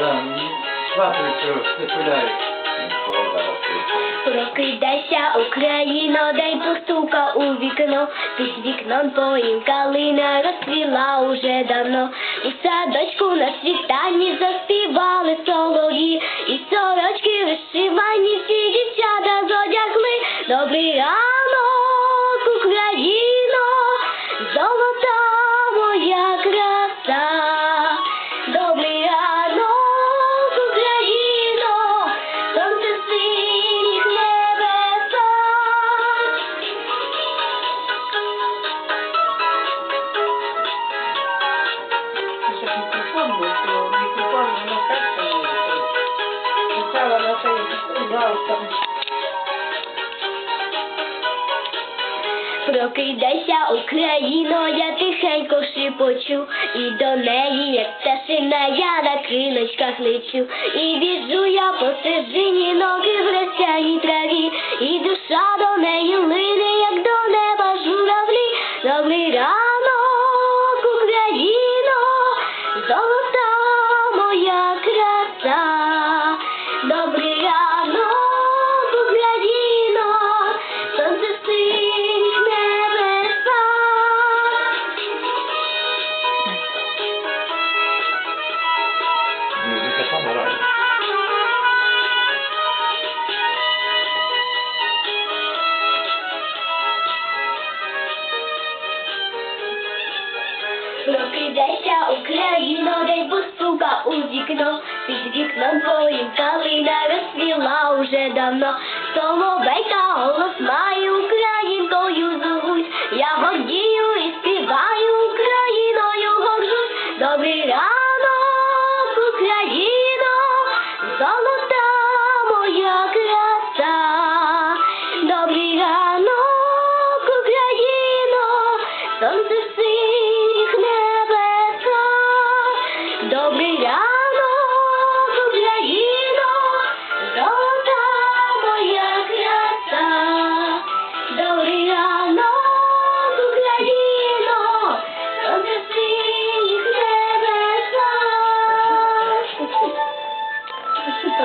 Да, сватуються, притуляють. Прокидайся, Україно, дай постука у вікно, під вікном твоїм калина розцвіла уже давно. У садочку на світанні заспівали солов'ї, і сорочки вишивані всі дівчата зодягли. Добрий ранок, мікрофон був, то мікрофон воно перше може. Спочатку на цей галстук. Прокидайся, Україно, я тихенько шипочу, і до неї, як пташина, я на крилочках лечу, і біжу я по стежині, ноги в росяній траві, і душа до неї лине, як до неба журавлі. Добрий ранок, Україно, золота Прокидайся, Україно, десь постука у під вікном твоїм калина розсвіла уже давно. Соловейка голос має українкою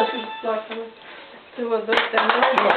Дуже дякую. Всього доброго.